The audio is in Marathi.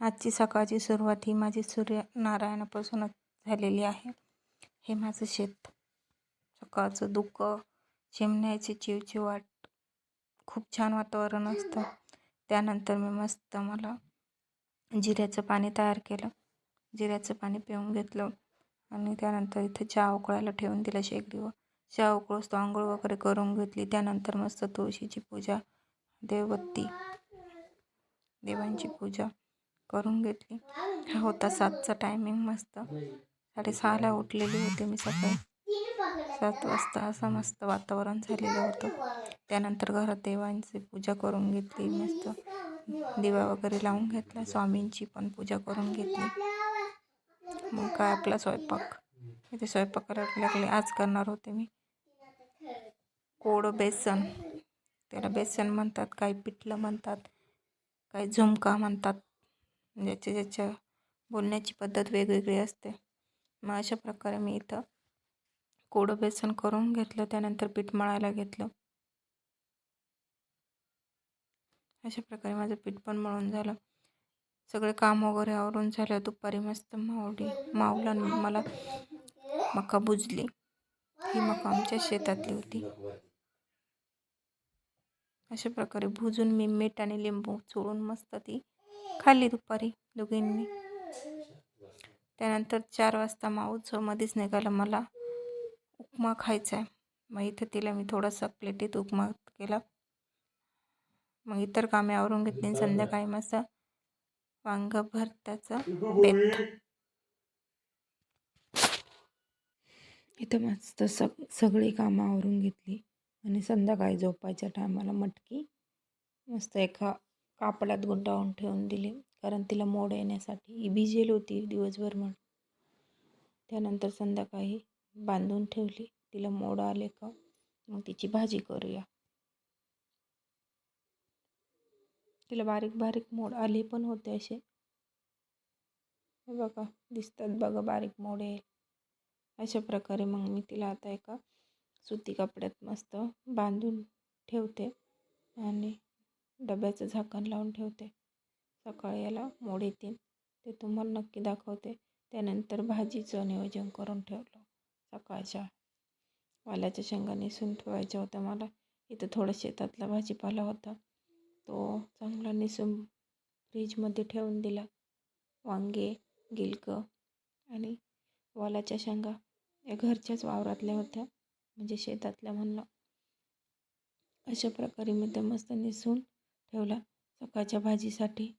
आजची सकाळची सुरुवात ही माझी सूर्यनारायणापासूनच झालेली आहे. हे माझं शेत. सकाळचं दुःख चिमण्याची चिवचिवाट खूप छान वातावरण असतं. त्यानंतर मी मस्त मला जिऱ्याचं पाणी तयार केलं. जिऱ्याचं पाणी पिऊन घेतलं आणि त्यानंतर इथे चहा उकळायला ठेवून दिला शेगडीवर. चहा उकळूस तो आंघोळ वगैरे करून घेतली. त्यानंतर मस्त तुळशीची पूजा देवबत्ती देवांची पूजा. करून घेतली. हा होता सातचा टायमिंग मस्त. साडेसहाला उठलेली होते मी सकाळी. सात वाजता असं मस्त वातावरण झालेलं होतं. त्यानंतर घरात देवांची पूजा करून घेतली मस्त दिवा वगैरे लावून घेतला स्वामींची पण पूजा करून घेतली. मग काय आपला स्वयंपाक? इथे स्वयंपाकाला लागले. आज करणार होते मी. कोड बेसन. त्याला बेसन म्हणतात काही पिठलं म्हणतात काही झुमका म्हणतात. ज्याच्या ज्याच्या बोलण्याची पद्धत वेगवेगळी असते. मग अशा प्रकारे मी इथं कोडं बेसन करून घेतलं त्यानंतर पीठ मळायला घेतलं. अशा प्रकारे माझं पीठ पण मळून झालं. सगळे काम वगैरे आवरून झालं. दुपारी मस्त मावली मावला मला मका बुजली. ही मका आमच्या शेतातली होती. अशा प्रकारे भुजून मी मीठ आणि लिंबू चोळून मस्त ती खाल्ली दुपारी दोघींनी. त्यानंतर चार वाजता माऊस मध्येच निघाला मला उपमा खायचा आहे मग इथं तिला मी थोडासा प्लेटीत उपमा केला. मग इतर कामे आवरून घेतली संध्याकाळी मस्त वांग त्याचं बेत इथं मस्त सग सगळी कामं आवरून घेतली. आणि संध्याकाळी झोपायच्या टायमाला मटकी मस्त एका कापडात गुंडाळून ठेवून दिली. कारण तिला मोड येण्यासाठी ही भिजेल होती दिवसभर म्हणून. त्यानंतर संध्याकाळी बांधून ठेवली. तिला मोड आले का? मग तिची भाजी करूया. तिला बारीक बारीक मोड आले पण होते असे. बघा दिसतात बघा बारीक मोड येईल. अशा प्रकारे मग मी तिला आता एका सुती कपड्यात मस्त बांधून ठेवते. आणि डब्याचं झाकण लावून ठेवते. सकाळी याला मोड येतील ते तुम्हाला नक्की दाखवते. त्यानंतर भाजीचं नियोजन करून ठेवलं. सकाळच्या वाल्याच्या शेंगा निसून ठेवायच्या होत्या मला. इथं थोडं शेतातला भाजीपाला होता. तो चांगला निसून फ्रीजमध्ये ठेवून दिला. वांगे गिलकं आणि वालाच्या शेंगा या घरच्याच वावरातल्या होत्या म्हणजे शेतातल्या म्हणलं. अशा प्रकारे मी ते मस्त निसून ठेवला. सकाळच्या भाजीसाठी